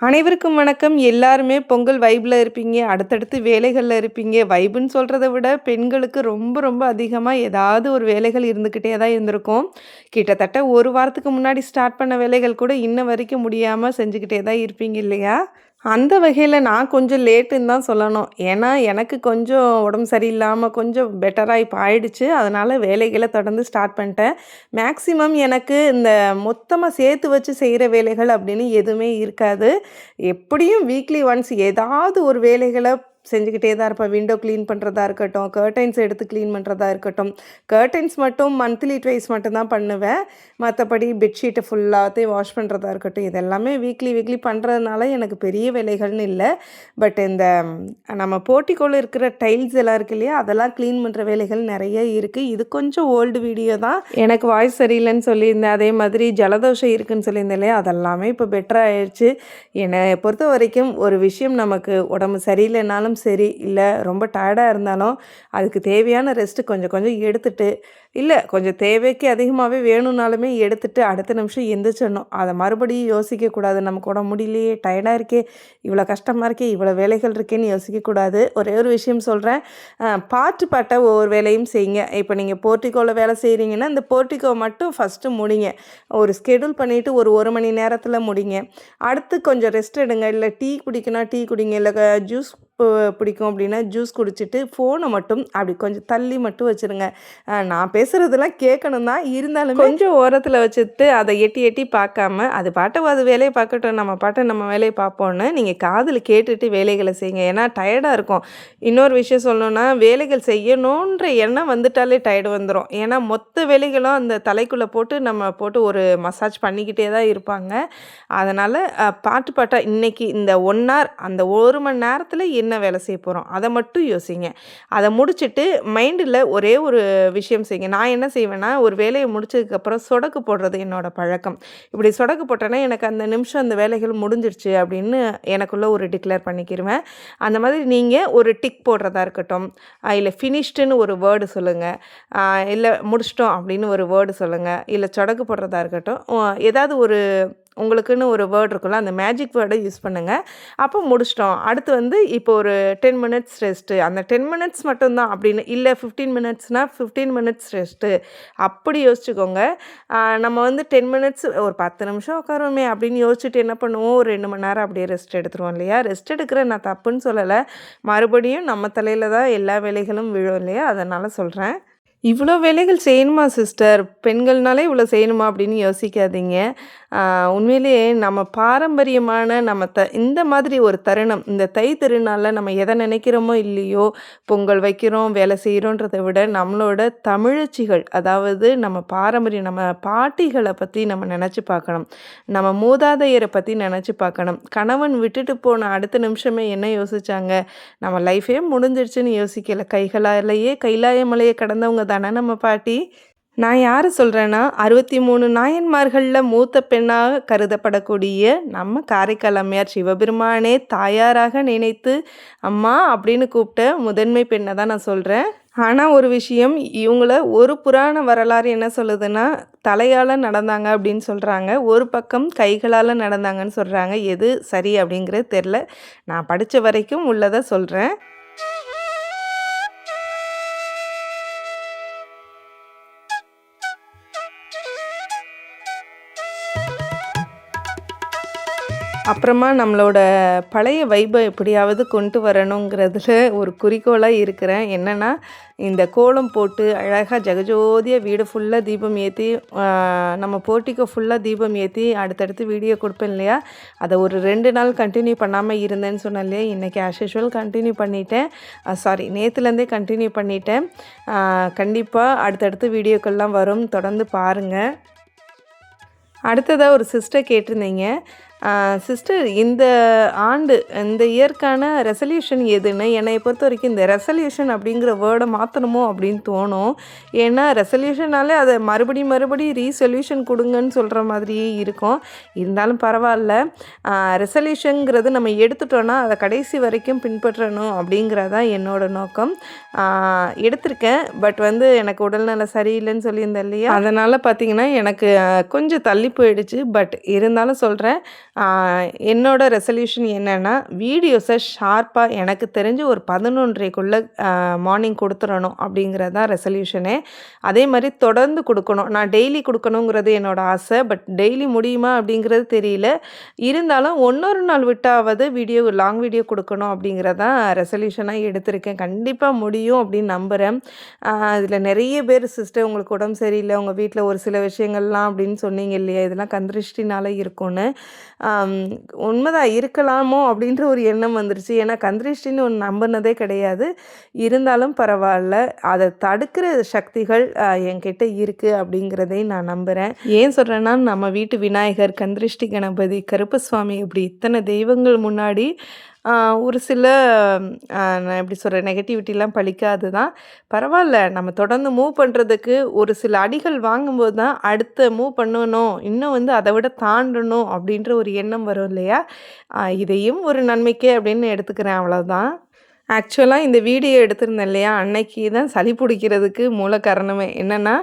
அனைவருக்கும் வணக்கம். எல்லாருமே பொங்கல் வைபில் இருப்பீங்க. அடுத்தடுத்து வேலைகளில் இருப்பீங்க. வைப்புன்னு சொல்கிறத விட பெண்களுக்கு ரொம்ப ரொம்ப அதிகமாக ஏதாவது ஒரு வேலைகள் இருந்துக்கிட்டே தான் இருந்திருக்கும். கிட்டத்தட்ட ஒரு வாரத்துக்கு முன்னாடி ஸ்டார்ட் பண்ண வேலைகள் கூட இன்ன வரைக்கும் முடியாமல் செஞ்சுக்கிட்டே தான் இருப்பீங்க இல்லையா? அந்த வகையில் நான் கொஞ்சம் லேட்டுன்னு தான் சொல்லணும். ஏன்னா எனக்கு கொஞ்சம் உடம்பு சரியில்லாமல் கொஞ்சம் பெட்டராக இப்போ ஆயிடுச்சு. அதனால் வேலைகளை தொடர்ந்து ஸ்டார்ட் பண்ணிட்டேன். மேக்ஸிமம் எனக்கு இந்த மொத்தமாக சேர்த்து வச்சு செய்கிற வேலைகள் அப்படின்னு எதுவுமே இருக்காது. எப்படியும் வீக்லி ஒன்ஸ் ஏதாவது ஒரு வேலைகளை செஞ்சுக்கிட்டே தான் இருப்பேன். விண்டோ க்ளீன் பண்ணுறதா இருக்கட்டும் கர்டைன்ஸ் எடுத்து க்ளீன் பண்ணுறதா இருக்கட்டும். கர்டைன்ஸ் மட்டும் மந்த்லி ட்வைஸ் மட்டும்தான் பண்ணுவேன். மற்றபடி பெட்ஷீட்டை ஃபுல்லாகத்தையும் வாஷ் பண்ணுறதா இருக்கட்டும். இதெல்லாமே வீக்லி வீக்லி பண்ணுறதுனால எனக்கு பெரிய வேலைகள்னு இல்லை. பட் இந்த நம்ம போட்டிக்கோள் இருக்கிற டைல்ஸ் எல்லாம் இருக்கு இல்லையா அதெல்லாம் க்ளீன் பண்ணுற வேலைகள் நிறைய இருக்குது இது கொஞ்சம் ஓல்டு வீடியோ தான். எனக்கு வாய்ஸ் சரியில்லைன்னு சொல்லியிருந்தேன். அதே மாதிரி ஜலதோஷம் இருக்குன்னு சொல்லியிருந்தேன் இல்லையா அதெல்லாமே இப்போ பெட்டர் ஆயிடுச்சு. என்னை பொறுத்த வரைக்கும் ஒரு விஷயம் நமக்கு உடம்பு சரியில்லைனாலும் சரி இல்லை ரொம்ப டயர்டாக இருந்தாலும் அதுக்கு தேவையான ரெஸ்ட்டு கொஞ்சம் கொஞ்சம் எடுத்துகிட்டு இல்லை கொஞ்சம் தேவைக்கு அதிகமாகவே வேணும்னாலுமே எடுத்துகிட்டு அடுத்த நிமிஷம் எந்திரிச்சிடணும். அதை மறுபடியும் யோசிக்கக்கூடாது நமக்கு உடம்பு முடியலையே டயர்டாக இருக்கே இவ்வளோ கஷ்டமாக இருக்கே இவ்வளோ வேலைகள் இருக்கேன்னு யோசிக்கக்கூடாது ஒரே ஒரு விஷயம் சொல்கிறேன் பாட்டு பாட்டை ஒவ்வொரு வேலையும் செய்யுங்க. இப்போ நீங்கள் போர்ட்டிகோவில் வேலை செய்கிறீங்கன்னா அந்த போர்ட்டிகோ மட்டும் ஃபஸ்ட்டு முடிங்க. ஒரு ஸ்கெடியூல் பண்ணிவிட்டு ஒரு ஒரு மணி நேரத்தில் முடிங்க. அடுத்து கொஞ்சம் ரெஸ்ட் எடுங்க. இல்லை டீ குடிக்கணும் டீ குடிங்க. இல்லை ஜூஸ் பிடிக்கும் அப்படின்னா ஜூஸ் குடிச்சிட்டு ஃபோனை மட்டும் அப்படி கொஞ்சம் தள்ளி மட்டும் வச்சுருங்க. நான் பேசுகிறதெல்லாம் கேட்கணும் தான் இருந்தாலும் கொஞ்சம் ஓரத்தில் வச்சுட்டு அதை எட்டி எட்டி பார்க்காம அது பாட்டை அது வேலையை பார்க்கட்டும் நம்ம பாட்டை நம்ம வேலையை பார்ப்போன்னு நீங்கள் காதில் கேட்டுட்டு வேலைகளை செய்யுங்க. ஏன்னா டயர்டாக இருக்கும். இன்னொரு விஷயம் சொல்லணுன்னா வேலைகள் செய்யணுன்ற எண்ணம் வந்துட்டாலே டயர்டு வந்துடும் ஏன்னா மொத்த வேலைகளும் அந்த தலைக்குள்ளே போட்டு நம்ம போட்டு ஒரு மசாஜ் பண்ணிக்கிட்டே தான் இருப்பாங்க. அதனால் பாட்டு பாட்டாக இன்றைக்கி இந்த ஒன் ஹவர் அந்த ஒரு மணி நேரத்தில் என்ன வேலை செய்ய போகிறோம் அதை மட்டும் யோசிங்க. அதை முடிச்சுட்டு மைண்டில் ஒரே ஒரு விஷயம் செய்யுங்க. நான் என்ன செய்வேன்னா ஒரு வேலையை முடிச்சதுக்கப்புறம் சொடக்கு போடுறது என்னோடய பழக்கம். இப்படி சொடக்கு போட்டேன்னா எனக்கு அந்த நிமிஷம் அந்த வேலைகள் முடிஞ்சிருச்சு அப்படின்னு எனக்குள்ளே ஒரு டிக்ளேர் பண்ணிக்கிடுவேன் அந்த மாதிரி நீங்கள் ஒரு டிக் போடுறதா இருக்கட்டும் இல்லை ஃபினிஷ்டுன்னு ஒரு வேர்டு சொல்லுங்கள் இல்லை முடிச்சிட்டோம் அப்படின்னு ஒரு வேர்டு சொல்லுங்கள் இல்லை சொடக்கு போடுறதா இருக்கட்டும் ஏதாவது ஒரு உங்களுக்குன்னு ஒரு வேர்ட் இருக்குல்ல அந்த மேஜிக் வேர்டை யூஸ் பண்ணுங்கள் அப்போ முடிச்சிட்டோம். அடுத்து வந்து இப்போ ஒரு டென் மினிட்ஸ் ரெஸ்ட்டு அந்த டென் மினிட்ஸ் மட்டும்தான் அப்படின்னு இல்லை ஃபிஃப்டீன் மினிட்ஸ்னால் ஃபிஃப்டீன் மினிட்ஸ் ரெஸ்ட்டு அப்படி யோசிச்சுக்கோங்க. நம்ம வந்து டென் மினிட்ஸ் ஒரு பத்து நிமிஷம் உட்காருவோமே அப்படின்னு யோசிச்சுட்டு என்ன பண்ணுவோம்? ஒரு ரெண்டு மணி நேரம் அப்படியே ரெஸ்ட் எடுத்துருவோம் இல்லையா? ரெஸ்ட் எடுக்கிற நான் தப்புன்னு சொல்லலை. மறுபடியும் நம்ம தலையில் தான் எல்லா வேலைகளும் விழும் இல்லையா? அதனால் சொல்கிறேன் இவ்வளோ வேலைகள் செய்யணுமா சிஸ்டர்? பெண்கள்னாலே இவ்வளோ செய்யணுமா அப்படின்னு யோசிக்காதீங்க. உண்மையிலேயே நம்ம பாரம்பரியமான நம்ம த இந்த மாதிரி ஒரு தருணம் இந்த தை திருநாளில் நம்ம எதை நினைக்கிறோமோ இல்லையோ பொங்கல் வைக்கிறோம் வேலை செய்கிறோன்றதை விட நம்மளோட தமிழச்சிகள் அதாவது நம்ம பாரம்பரியம் நம்ம பாட்டிகளை பற்றி நம்ம நினச்சி பார்க்கணும். நம்ம மூதாதையரை பற்றி நினச்சி பார்க்கணும். கணவன் விட்டுட்டு போன அடுத்த நிமிஷமே என்ன யோசித்தாங்க நம்ம லைஃபே முடிஞ்சிடுச்சுன்னு யோசிக்கலை. கைகளாலேயே கைலாய மலையை கடந்தவங்க தான். நம்ம பாட்டி? நான் யார் சொல்கிறேன்னா அறுபத்தி மூணு நாயன்மார்களில் மூத்த பெண்ணாக கருதப்படக்கூடிய நம்ம காரைக்கால் அம்மையார் சிவபெருமானே தாயாராக நினைத்து அம்மா அப்படின்னு கூப்பிட்ட முதன்மை பெண்ணை தான் நான் சொல்கிறேன் ஆனால் ஒரு விஷயம் இவங்கள ஒரு புராண வரலாறு என்ன சொல்லுதுன்னா தலையால் நடந்தாங்க அப்படின்னு சொல்கிறாங்க ஒரு பக்கம் கைகளால் நடந்தாங்கன்னு சொல்கிறாங்க எது சரி அப்படிங்கிறது தெரில நான் படித்த வரைக்கும் உள்ளதை சொல்கிறேன் அப்புறமா நம்மளோட பழைய வைபை எப்படியாவது கொண்டு வரணுங்கிறதுல ஒரு குறிக்கோளாக இருக்கிறேன். என்னென்னா இந்த கோலம் போட்டு அழகாக ஜெகஜோதியாக வீடு ஃபுல்லாக தீபம் ஏற்றி நம்ம போட்டிக்கு ஃபுல்லாக தீபம் ஏற்றி அடுத்தடுத்து வீடியோ கொடுப்பேன் இல்லையா? அதை ஒரு ரெண்டு நாள் கண்டினியூ பண்ணாமல் இருந்தேன்னு சொன்னேன் இல்லையா இன்றைக்கி ஆஸ் யூஷுவல் கண்டினியூ பண்ணிட்டேன் சாரி நேற்றுலேருந்தே கண்டினியூ பண்ணிட்டேன். கண்டிப்பாக அடுத்தடுத்து வீடியோக்கள்லாம் வரும். தொடர்ந்து பாருங்கள் அடுத்ததாக ஒரு சிஸ்டர் கேட்டிருந்தீங்க. சிஸ்டர் இந்த ஆண்டு இந்த இயற்கான ரெசல்யூஷன் எதுன்னு? என்னை பொறுத்த வரைக்கும் இந்த ரெசல்யூஷன் அப்படிங்கிற வேர்டை மாற்றணுமோ அப்படின்னு தோணும். ஏன்னா ரெசல்யூஷனாலே அதை மறுபடியும் மறுபடியும் ரீசொல்யூஷன் கொடுங்கன்னு சொல்கிற மாதிரியே இருக்கும். இருந்தாலும் பரவாயில்ல. ரெசல்யூஷனுங்கிறது நம்ம எடுத்துட்டோன்னா அதை கடைசி வரைக்கும் பின்பற்றணும் அப்படிங்கிறதான் என்னோடய நோக்கம். எடுத்திருக்கேன். பட் வந்து எனக்கு உடல்நல சரியில்லைன்னு சொல்லியிருந்தேன் இல்லையா? அதனால் பார்த்திங்கன்னா எனக்கு கொஞ்சம் தள்ளி போயிடுச்சு. பட் இருந்தாலும் சொல்கிறேன் என்னோடய ரெசல்யூஷன் என்னென்னா வீடியோஸை ஷார்ப்பாக எனக்கு தெரிஞ்சு ஒரு பதினொன்றைக்குள்ளே மார்னிங் கொடுத்துடணும் அப்படிங்கிறது தான் ரெசல்யூஷனே அதே மாதிரி தொடர்ந்து கொடுக்கணும். நான் டெய்லி கொடுக்கணுங்கிறது என்னோடய ஆசை. பட் டெய்லி முடியுமா அப்படிங்கிறது தெரியல. இருந்தாலும் ஒன்றொரு நாள் விட்டாவது வீடியோ லாங் வீடியோ கொடுக்கணும் அப்படிங்கிறதான் ரெசல்யூஷனாக எடுத்திருக்கேன். கண்டிப்பாக முடியும் அப்படின்னு நம்புகிறேன் அதில் நிறைய பேர் சிஸ்டர் உங்களுக்கு உடம்பு சரியில்லை உங்கள் வீட்டில் ஒரு சில விஷயங்கள்லாம் அப்படின்னு சொன்னீங்க இல்லையா? இதெல்லாம் கந்திருஷ்டினால இருக்கும்னு. உண்மைதான் இருக்கலாமோ அப்படின்ற ஒரு எண்ணம் வந்துருச்சு. ஏன்னா கந்திருஷ்டின்னு ஒன்று நம்பினதே கிடையாது. இருந்தாலும் பரவாயில்ல. அதை தடுக்கிற சக்திகள் என்கிட்ட இருக்குது அப்படிங்கிறதையும் நான் நம்புகிறேன் ஏன் சொல்கிறேன்னா நம்ம வீட்டு விநாயகர் கந்திருஷ்டி கணபதி கருப்பசுவாமி இப்படி இத்தனை தெய்வங்கள் முன்னாடி ஒரு சில நான் எப்படி சொல்கிறேன் நெகட்டிவிட்டிலாம் பழிக்காது தான். பரவாயில்ல நம்ம தொடர்ந்து மூவ் பண்ணுறதுக்கு ஒரு சில அடிகள் வாங்கும்போது தான் அடுத்த மூவ் பண்ணணும் இன்னும் வந்து அதை விட தாண்டணும் அப்படின்ற ஒரு எண்ணம் வரும் இல்லையா? இதையும் ஒரு நன்மைக்கே அப்படின்னு எடுத்துக்கிறேன் அவ்வளோதான் ஆக்சுவலாக இந்த வீடியோ எடுத்திருந்தேன் இல்லையா? அன்னைக்கு தான் சளி பிடிக்கிறதுக்கு மூல காரணமே என்னென்னா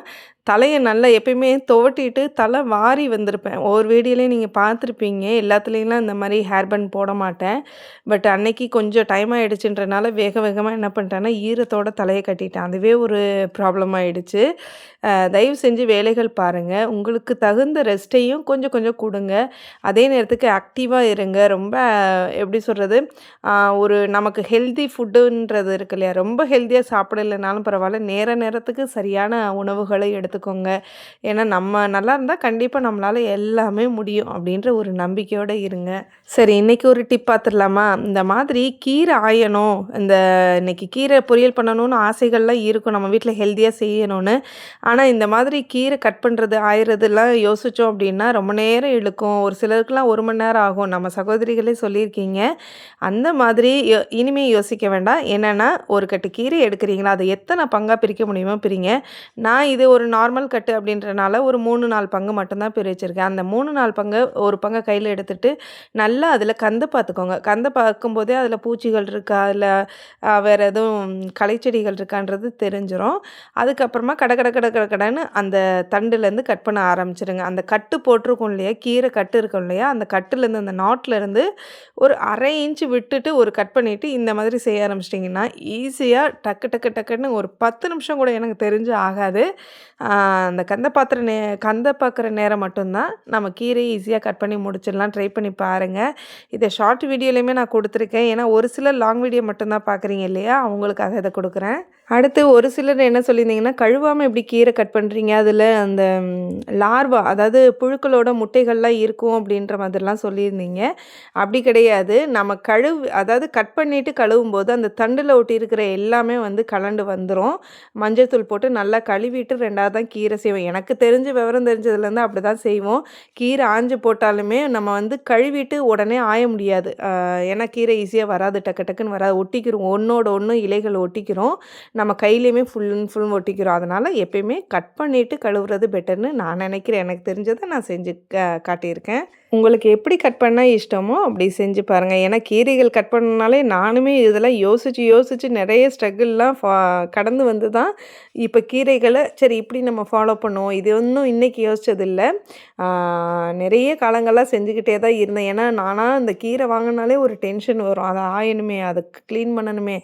தலையை நல்லா எப்பயுமே துவட்டிட்டு தலை வாரி வந்திருப்பேன். ஒவ்வொரு வீடியோலையும் நீங்கள் பார்த்துருப்பீங்க. எல்லாத்துலேயும்லாம் இந்த மாதிரி ஹேர் பன் போட மாட்டேன். பட் அன்னைக்கு கொஞ்சம் டைம் ஆகிடுச்சுன்றனால வேக வேகமாக என்ன பண்ணிட்டேன்னா ஈரத்தோட தலையை கட்டிட்டேன். அதுவே ஒரு ப்ராப்ளம் ஆகிடுச்சு தயவு செஞ்சு வேலைகள் பாருங்கள் உங்களுக்கு தகுந்த ரெஸ்ட்டையும் கொஞ்சம் கொஞ்சம் கொடுங்க. அதே நேரத்துக்கு ஆக்டிவாக இருங்க. ரொம்ப எப்படி சொல்கிறது ஒரு நமக்கு ஹெல்தி ஃபுட்டுன்றது இருக்கு இல்லையா? ரொம்ப ஹெல்த்தியாக சாப்பிடலைனாலும் பரவாயில்ல. நேர நேரத்துக்கு சரியான உணவுகளை எடுத்து பார்த்துக்கோங்க ஏன்னா நம்ம நல்லா இருந்தால் கண்டிப்பாக நம்மளால் எல்லாமே முடியும் அப்படின்ற ஒரு நம்பிக்கையோடு இருங்க. சரி இன்றைக்கி ஒரு டிப் பார்த்துடலாமா இந்த மாதிரி கீரை ஆயணும். இந்த இன்றைக்கி கீரை பொரியல் பண்ணணும்னு ஆசைகள்லாம் இருக்கும். நம்ம வீட்டில் ஹெல்த்தியாக செய்யணும்னு. ஆனால் இந்த மாதிரி கீரை கட் பண்ணுறது ஆயிரதுலாம் யோசித்தோம் அப்படின்னா ரொம்ப நேரம் இழுக்கும். ஒரு சிலருக்குலாம் ஒரு மணி நேரம் ஆகும். நம்ம சகோதரிகளே சொல்லியிருக்கீங்க. அந்த மாதிரி இனிமேல் யோசிக்க வேண்டாம். என்னென்னா ஒரு கட்டு கீரை எடுக்கிறீங்களா? அதை எத்தனை பங்காக பிரிக்க முடியுமோ பிரிங்க. நான் இது ஒரு நார்மல் கட்டு அப்படின்றனால ஒரு மூணு நாலு பங்கு மட்டும்தான் பிரிச்சிருக்கேன் அந்த மூணு நாலு பங்கு ஒரு பங்கை கையில் எடுத்துகிட்டு நல்லா அதில் கந்து பார்த்துக்கோங்க. கந்தை பார்க்கும்போதே அதில் பூச்சிகள் இருக்கா? அதில் வேறு எதுவும் களைச்செடிகள் இருக்கான்றது தெரிஞ்சிடும் அதுக்கப்புறமா கடை கடை கடை கடன்னு அந்த தண்டுலேருந்து கட் பண்ண ஆரம்பிச்சிடுங்க அந்த கட்டு போட்டிருக்கும் இல்லையா? கீரை கட்டு இருக்கும் இல்லையா? அந்த கட்டுலேருந்து அந்த நாட்லேருந்து ஒரு அரை இன்ச்சு விட்டுட்டு ஒரு கட் பண்ணிவிட்டு இந்த மாதிரி செய்ய ஆரம்பிச்சிட்டிங்கன்னா ஈஸியாக டக்கு டக்கு டக்குன்னு ஒரு பத்து நிமிஷம் கூட எனக்கு தெரிஞ்சு ஆகாது. அந்த கந்த பாத்திர நே கந்த பார்க்குற நேரம் மட்டும்தான் நம்ம கீரையை ஈஸியாக கட் பண்ணி முடிச்சிடலாம். ட்ரை பண்ணி பாருங்கள் இதை ஷார்ட் வீடியோலையுமே நான் கொடுத்துருக்கேன். ஏன்னா ஒரு சில லாங் வீடியோ மட்டும்தான் பார்க்குறீங்க இல்லையா? அவங்களுக்காக இதை கொடுக்குறேன். அடுத்து ஒரு சிலர் என்ன சொல்லியிருந்தீங்கன்னா கழுவாமல் எப்படி கீரை கட் பண்ணுறீங்க அதில் அந்த லார்வா அதாவது புழுக்களோட முட்டைகள்லாம் இருக்கும் அப்படின்ற மாதிரிலாம் சொல்லியிருந்தீங்க. அப்படி கிடையாது. நம்ம கழுவு அதாவது கட் பண்ணிவிட்டு கழுவும் போது அந்த தண்டில் ஒட்டி இருக்கிற எல்லாமே வந்து கலண்டு வந்துடும் மஞ்சள் தூள் போட்டு நல்லா கழுவிட்டு ரெண்டாவது தான் கீரை செய்வோம். எனக்கு தெரிஞ்சு விவரம் தெரிஞ்சதுலேருந்து அப்படி தான் செய்வோம். கீரை ஆஞ்சு போட்டாலுமே நம்ம வந்து கழுவிட்டு உடனே ஆய முடியாது. ஏன்னா கீரை ஈஸியாக வராது. டக்கு டக்குன்னு வராது. ஒட்டிக்கிறோம். ஒன்றோட ஒன்று இலைகள் ஒட்டிக்கிறோம். நம்ம கையிலையுமே ஃபுல் அண்ட் ஃபுல் ஒட்டிக்கிறோம். அதனால் எப்பயுமே கட் பண்ணிவிட்டு கழுவுறது பெட்டர்னு நான் நினைக்கிறேன். எனக்கு தெரிஞ்சதை நான் செஞ்சு காட்டியிருக்கேன். உங்களுக்கு எப்படி கட் பண்ணால் இஷ்டமோ அப்படி செஞ்சு பாருங்கள் ஏன்னா கீரைகள் கட் பண்ணனாலே நானுமே இதெல்லாம் யோசித்து யோசித்து நிறைய ஸ்ட்ரகிள்லாம் ஃபா கடந்து வந்து தான் இப்போ கீரைகளை சரி இப்படி நம்ம ஃபாலோ பண்ணுவோம். இது ஒன்றும் இன்றைக்கி யோசித்ததில்லை நிறைய காலங்களாக செஞ்சுக்கிட்டே தான் இருந்தேன். ஏன்னா நானாக அந்த கீரை வாங்கினாலே ஒரு டென்ஷன் வரும். அதை ஆயணுமே அதை க்ளீன் பண்ணணுமே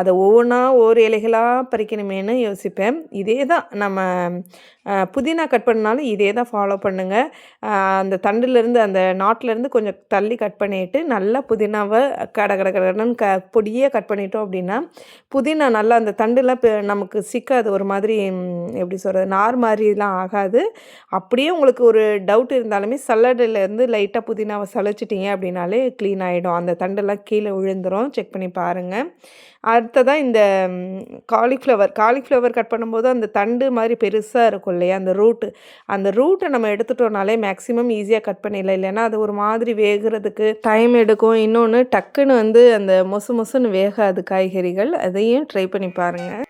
அதை ஒவ்வொன்றா ஒவ்வொரு இலைகளாக பறிக்கணுமேனு யோசிப்பேன். இதே தான் நம்ம புதினா கட் பண்ணாலும் இதே தான் ஃபாலோ பண்ணுங்கள் அந்த தண்டுலேருந்து அந்த நாட்டிலேருந்து கொஞ்சம் தள்ளி கட் பண்ணிவிட்டு நல்லா புதினாவை கட கட கடன்னு க பொடியே கட் பண்ணிட்டோம் அப்படின்னா புதினா நல்லா அந்த தண்டுலாம் நமக்கு சிக்காது. ஒரு மாதிரி எப்படி சொல்கிறது நார் மாதிரிலாம் ஆகாது. அப்படியே உங்களுக்கு ஒரு டவுட் இருந்தாலுமே சல்லடிலேருந்து லைட்டாக புதினாவை சளைச்சிட்டிங்க அப்படின்னாலே க்ளீன் ஆகிடும் அந்த தண்டெல்லாம் கீழே விழுந்துடும் செக் பண்ணி பாருங்கள் அடுத்ததாக இந்த காலிஃப்ளவர் காலிஃப்ளவர் கட் பண்ணும்போது அந்த தண்டு மாதிரி பெருசாக இருக்கும் இல்லையா அந்த ரூட்டு அந்த ரூட்டை நம்ம எடுத்துட்டோம்னாலே மேக்ஸிமம் ஈஸியாக கட் பண்ணிடலாம். இல்லைன்னா அது ஒரு மாதிரி வேகிறதுக்கு டைம் எடுக்கும். இன்னொன்று டக்குன்னு வந்து அந்த மொசு மொசுன்னு வேகாது காய்கறிகள். அதையும் ட்ரை பண்ணி பாருங்கள்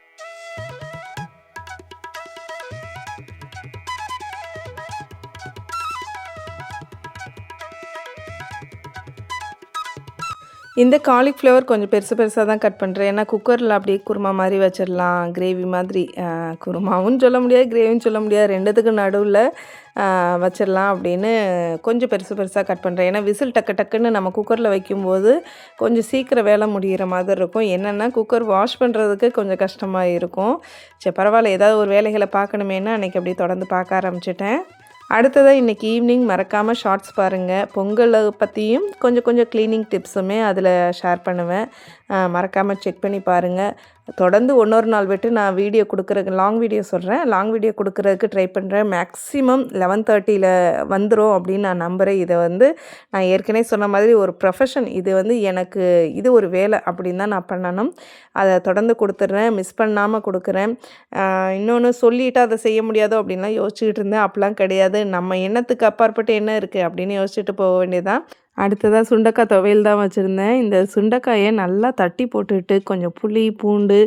இந்த காலிஃப்ளவர் கொஞ்சம் பெருசு பெருசாக தான் கட் பண்ணுறேன் ஏன்னா குக்கரில் அப்படியே குருமா மாதிரி வச்சிடலாம். கிரேவி மாதிரி குருமாவும் சொல்ல முடியாது கிரேவின்னு சொல்ல முடியாது. ரெண்டுத்துக்கு நடுவில் வச்சிடலாம் அப்படின்னு கொஞ்சம் பெருசு பெருசாக கட் பண்ணுறேன் ஏன்னா விசில் டக்கு டக்குன்னு நம்ம குக்கரில் வைக்கும்போது கொஞ்சம் சீக்கிரம் வேலை முடிகிற மாதிரி இருக்கும். என்னென்னா குக்கர் வாஷ் பண்ணுறதுக்கு கொஞ்சம் கஷ்டமாக இருக்கும் சரி பரவாயில்ல. ஏதாவது ஒரு வேலைகளை பார்க்கணுமேனா அன்றைக்கி அப்படியே தொடர்ந்து பார்க்க ஆரம்பிச்சிட்டேன். அடுத்ததாக இன்றைக்கி ஈவினிங் மறக்காமல் ஷார்ட்ஸ் பாருங்கள் பொங்கலை பற்றியும் கொஞ்சம் கொஞ்சம் க்ளீனிங் டிப்ஸுமே அதில் ஷேர் பண்ணுவேன். மறக்காமல் செக் பண்ணி பாருங்கள் தொடர்ந்து ஒன்றொரு நாள் விட்டு நான் வீடியோ கொடுக்குறதுக்கு லாங் வீடியோ சொல்கிறேன் லாங் வீடியோ கொடுக்குறதுக்கு ட்ரை பண்ணுறேன் மேக்ஸிமம் லெவன் தேர்ட்டியில் வந்துடும் அப்படின்னு நான் நம்புகிறேன் இதை வந்து நான் ஏற்கனவே சொன்ன மாதிரி ஒரு ப்ரொஃபஷன் இது வந்து எனக்கு இது ஒரு வேலை அப்படின்னு தான் நான் பண்ணணும். அதை தொடர்ந்து கொடுத்துட்றேன். மிஸ் பண்ணாமல் கொடுக்குறேன். இன்னொன்று சொல்லிவிட்டு அதை செய்ய முடியாதோ அப்படின்லாம் யோசிச்சுக்கிட்டு இருந்தேன். அப்படிலாம் கிடையாது. நம்ம எண்ணத்துக்கு அப்பாற்பட்டு என்ன இருக்குது அப்படின்னு யோசிச்சுட்டு போக வேண்டியதான் அடுத்ததாக சுண்டக்காய் துவையல் தான் வச்சுருந்தேன். இந்த சுண்டக்காயை நல்லா தட்டி போட்டுட்டு கொஞ்சம் புளி பூண்டு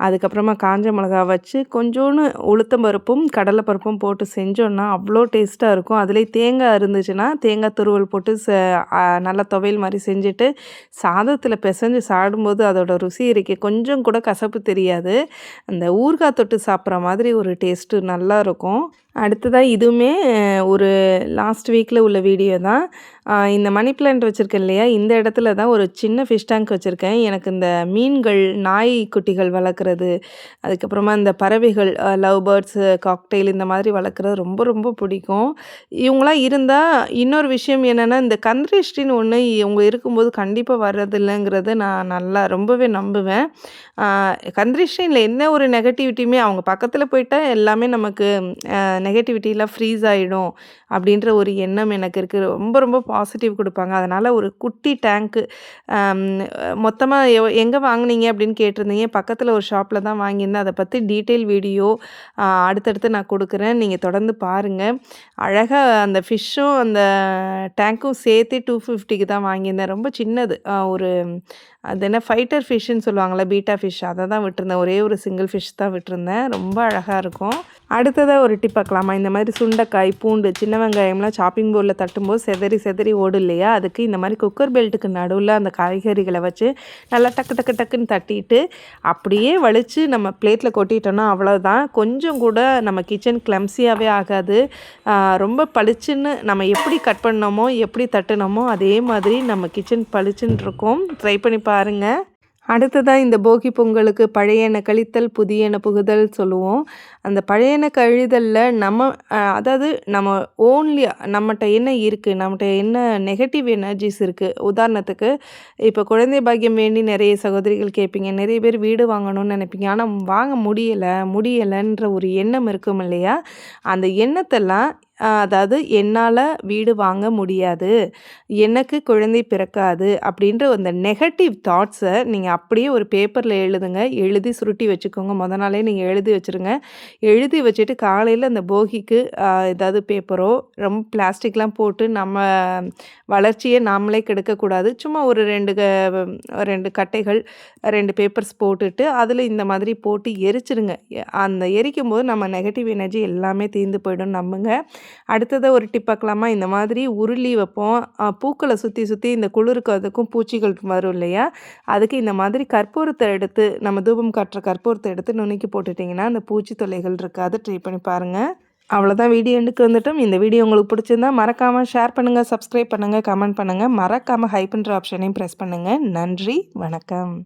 அதுக்கப்புறமா காஞ்ச மிளகா வச்சு கொஞ்சோண்டு உளுத்தம் பருப்பும் கடலை பருப்பும் போட்டு செஞ்சோன்னா அவ்வளோ டேஸ்ட்டாக இருக்கும். அதுலேயே தேங்காய் இருந்துச்சுன்னா தேங்காய் துருவல் போட்டு ச நல்லா துவையல் மாதிரி செஞ்சுட்டு சாதத்தில் பிசைஞ்சு சாப்பிடும்போது அதோடய ருசி இருக்கே. கொஞ்சம் கூட கசப்பு தெரியாது. அந்த ஊறுகாய் தொட்டு சாப்பிட்ற மாதிரி ஒரு டேஸ்ட்டு நல்லாயிருக்கும் அடுத்ததாக இதுவுமே ஒரு லாஸ்ட் வீக்கில் உள்ள வீடியோ தான். இந்த மணி பிளான்ட் வச்சுருக்கேன் இல்லையா? இந்த இடத்துல தான் ஒரு சின்ன ஃபிஷ் டேங்க் வச்சுருக்கேன். எனக்கு இந்த மீன்கள் நாய் குட்டிகள் வளர்க்குற வளர்க்குறது அதுக்கப்புறமா இந்த பறவைகள் லவ் பேர்ட்ஸு காக்டெயில் இந்த மாதிரி வளர்க்குறது ரொம்ப ரொம்ப பிடிக்கும். இவங்களாம் இருந்தால் இன்னொரு விஷயம் என்னென்னா இந்த கந்திரிஷ்டின்னு ஒன்று இவங்க இருக்கும்போது கண்டிப்பாக வர்றதில்லைங்கிறது நான் நல்லா ரொம்பவே நம்புவேன். கந்திரிஷ்டினில் என்ன ஒரு நெகட்டிவிட்டியுமே அவங்க பக்கத்தில் போயிட்டால் எல்லாமே நமக்கு நெகட்டிவிட்டிலாம் ஃப்ரீஸ் ஆகிடும் அப்படின்ற ஒரு எண்ணம் எனக்கு இருக்குது ரொம்ப ரொம்ப பாசிட்டிவ் கொடுப்பாங்க. அதனால் ஒரு குட்டி டேங்க்கு மொத்தமாக எங்கே வாங்கினீங்க அப்படின்னு கேட்டிருந்தீங்க பக்கத்தில் ஒரு ஷாப்பில் தான் வாங்கியிருந்தேன். அதை பற்றி டீட்டெயில் வீடியோ அடுத்தடுத்து நான் கொடுக்குறேன். நீங்கள் தொடர்ந்து பாருங்கள் அழகாக அந்த ஃபிஷ்ஷும் அந்த டேங்க்கும் சேர்த்து டூ ஃபிஃப்டிக்கு தான் வாங்கியிருந்தேன். ரொம்ப சின்னது. ஒரு அது என்ன ஃபைட்டர் ஃபிஷ்ஷுன்னு சொல்லுவாங்களே பீட்டா ஃபிஷ் அதை தான் விட்டுருந்தேன். ஒரே ஒரு சிங்கிள் ஃபிஷ் தான் விட்டுருந்தேன். ரொம்ப அழகாக இருக்கும். அடுத்ததாக ஒரு டிப் பார்க்கலாமா? இந்த மாதிரி சுண்டைக்காய் பூண்டு சின்ன வெங்காயம்லாம் சாப்பிங் போர்டில் தட்டும்போது செதறி செதறி ஓடும் இல்லையா? அதுக்கு இந்த மாதிரி குக்கர் பெல்ட்டுக்கு நடுவில் அந்த காய்கறிகளை வச்சு நல்லா டக்கு டக்கு டக்குன்னு தட்டிட்டு அப்படியே வலித்து நம்ம பிளேட்டில் கொட்டிட்டோன்னா அவ்வளோதான் கொஞ்சம் கூட நம்ம கிச்சன் கிளம்சியாகவே ஆகாது. ரொம்ப பளிச்சுன்னு நம்ம எப்படி கட் பண்ணோமோ எப்படி தட்டினோமோ அதே மாதிரி நம்ம கிச்சன் பளிச்சுன்னு இருக்கும். ட்ரை பண்ணி பாருங்கள் அடுத்ததாக இந்த போகி பொங்கலுக்கு பழையன கழித்தல் புதியன புகுதல் சொல்லுவோம். அந்த பழையன கழிதலில் நம்ம அதாவது நம்ம ஓன்லி நம்மகிட்ட என்ன இருக்குது நம்மகிட்ட என்ன நெகட்டிவ் எனர்ஜிஸ் இருக்குது உதாரணத்துக்கு இப்போ குழந்தை பாக்கியம் வேண்டி நிறைய சகோதரிகள் கேட்பீங்க நிறைய பேர் வீடு வாங்கணும்னு நினைப்பீங்க. ஆனால் வாங்க முடியலை முடியலைன்ற ஒரு எண்ணம் இருக்கும் இல்லையா? அந்த எண்ணத்தெல்லாம் அதாவது என்னால் வீடு வாங்க முடியாது. எனக்கு குழந்தை பிறக்காது அப்படின்ற அந்த நெகட்டிவ் தாட்ஸை நீங்கள் அப்படியே ஒரு பேப்பரில் எழுதுங்க. எழுதி சுருட்டி வச்சுக்கோங்க. முத நாளே நீங்கள் எழுதி வச்சுருங்க. எழுதி வச்சுட்டு காலையில் அந்த போகிக்கு ஏதாவது பேப்பரோ ரொம்ப பிளாஸ்டிக்லாம் போட்டு நம்ம வளர்ச்சியை நாமளே கெடுக்கக்கூடாது. சும்மா ஒரு ரெண்டு ரெண்டு கட்டைகள் ரெண்டு பேப்பர்ஸ் போட்டுட்டு அதில் இந்த மாதிரி போட்டு எரிச்சிருங்க. அந்த எரிக்கும் போது நம்ம நெகட்டிவ் எனர்ஜி எல்லாமே தீர்ந்து போயிடும் நம்புங்க. அடுத்ததை ஒரு டிப் பார்க்கலாமா? இந்த மாதிரி உருளி வைப்போம். பூக்களை சுற்றி சுற்றி இந்த குளிருக்கு அதுக்கும் பூச்சிகள் வரும் இல்லையா? அதுக்கு இந்த மாதிரி கற்பூரத்தை எடுத்து நம்ம தூபம் காட்டுற கற்பூரத்தை எடுத்து நுணுக்கி போட்டுட்டிங்கன்னா அந்த பூச்சி தொல்லைகள் இருக்காது. ட்ரை பண்ணி பாருங்கள் அவ்வளோதான் வீடியோ எண்டுக்கு வந்துட்டோம். இந்த வீடியோ உங்களுக்கு பிடிச்சிருந்தா மறக்காமல் ஷேர் பண்ணுங்கள் சப்ஸ்கிரைப் பண்ணுங்கள் கமெண்ட் பண்ணுங்கள் மறக்காமல் ஹைப்புன்ற ஆப்ஷனையும் ப்ரெஸ் பண்ணுங்கள் நன்றி வணக்கம்.